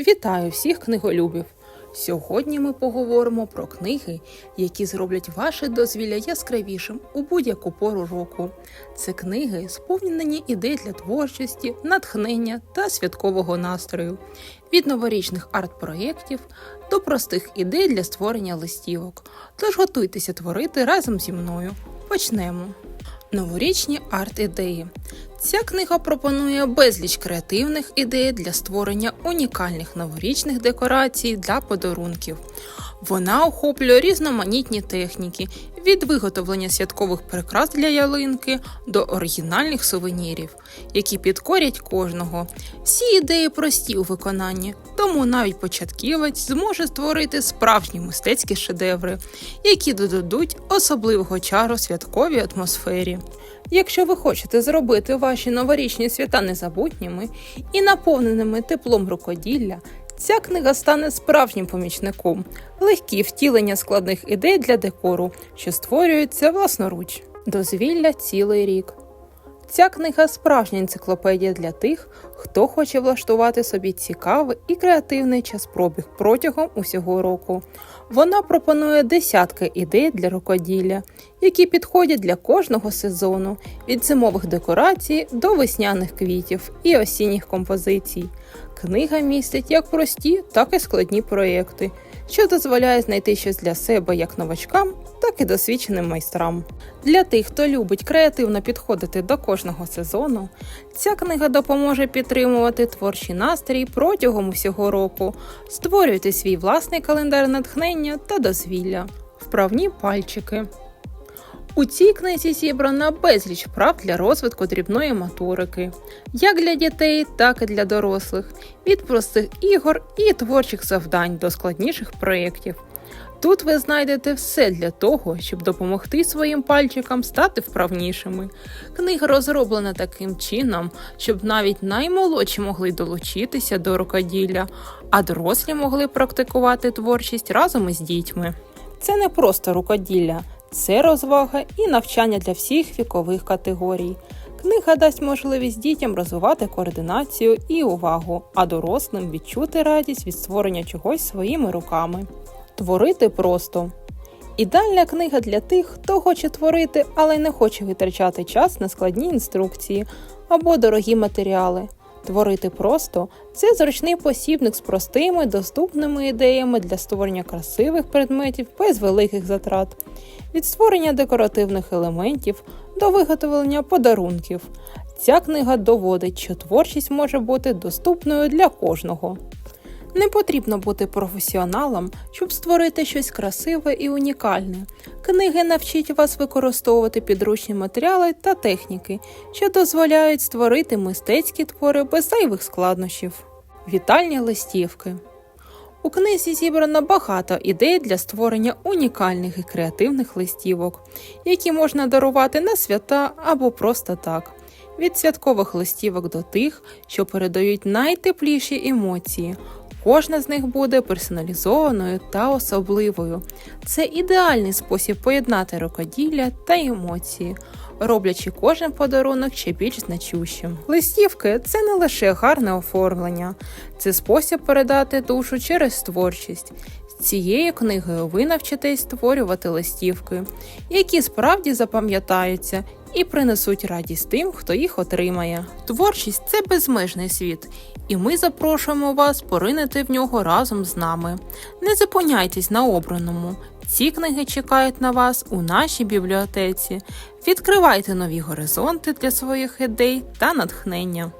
Вітаю всіх книголюбів! Сьогодні ми поговоримо про книги, які зроблять ваше дозвілля яскравішим у будь-яку пору року. Це книги, сповнені ідей для творчості, натхнення та святкового настрою, від новорічних арт-проєктів до простих ідей для створення листівок. Тож готуйтеся творити разом зі мною. Почнемо. Новорічні арт-ідеї. Ця книга пропонує безліч креативних ідей для створення унікальних новорічних декорацій для подарунків. Вона охоплює різноманітні техніки від виготовлення святкових прикрас для ялинки до оригінальних сувенірів, які підкорять кожного. Всі ідеї прості у виконанні, тому навіть початківець зможе створити справжні мистецькі шедеври, які додадуть особливого чару святковій атмосфері. Якщо ви хочете зробити ваші новорічні свята незабутніми і наповненими теплом рукоділля, ця книга стане справжнім помічником, легкі втілення складних ідей для декору, що створюються власноруч. Дозвілля цілий рік. Ця книга справжня енциклопедія для тих, хто хоче влаштувати собі цікавий і креативний час пробіг протягом усього року. Вона пропонує десятки ідей для рукоділля, які підходять для кожного сезону, від зимових декорацій до весняних квітів і осінніх композицій. Книга містить як прості, так і складні проєкти, що дозволяє знайти щось для себе як новачкам, так і досвідченим майстрам. Для тих, хто любить креативно підходити до кожного сезону, ця книга допоможе підтримувати творчий настрій протягом усього року, створюйте свій власний календар натхнення та дозвілля, вправні пальчики. У цій книзі зібрана безліч вправ для розвитку дрібної моторики, як для дітей, так і для дорослих, від простих ігор і творчих завдань до складніших проєктів. Тут ви знайдете все для того, щоб допомогти своїм пальчикам стати вправнішими. Книга розроблена таким чином, щоб навіть наймолодші могли долучитися до рукоділля, а дорослі могли практикувати творчість разом із дітьми. Це не просто рукоділля, це розвага і навчання для всіх вікових категорій. Книга дасть можливість дітям розвивати координацію і увагу, а дорослим відчути радість від створення чогось своїми руками. Творити просто. Ідеальна книга для тих, хто хоче творити, але не хоче витрачати час на складні інструкції або дорогі матеріали. Творити просто це зручний посібник з простими, доступними ідеями для створення красивих предметів без великих затрат, від створення декоративних елементів до виготовлення подарунків. Ця книга доводить, що творчість може бути доступною для кожного. Не потрібно бути професіоналом, щоб створити щось красиве і унікальне. Книги навчать вас використовувати підручні матеріали та техніки, що дозволяють створити мистецькі твори без зайвих складнощів. Вітальні листівки. У книзі зібрано багато ідей для створення унікальних і креативних листівок, які можна дарувати на свята або просто так. Від святкових листівок до тих, що передають найтепліші емоції. Кожна з них буде персоналізованою та особливою. Це ідеальний спосіб поєднати рукоділля та емоції, роблячи кожен подарунок ще більш значущим. Листівки це не лише гарне оформлення, це спосіб передати душу через творчість. Цією книгою ви навчитесь створювати листівки, які справді запам'ятаються і принесуть радість тим, хто їх отримає. Творчість це безмежний світ, і ми запрошуємо вас поринити в нього разом з нами. Не зупиняйтесь на обраному. Ці книги чекають на вас у нашій бібліотеці. Відкривайте нові горизонти для своїх ідей та натхнення.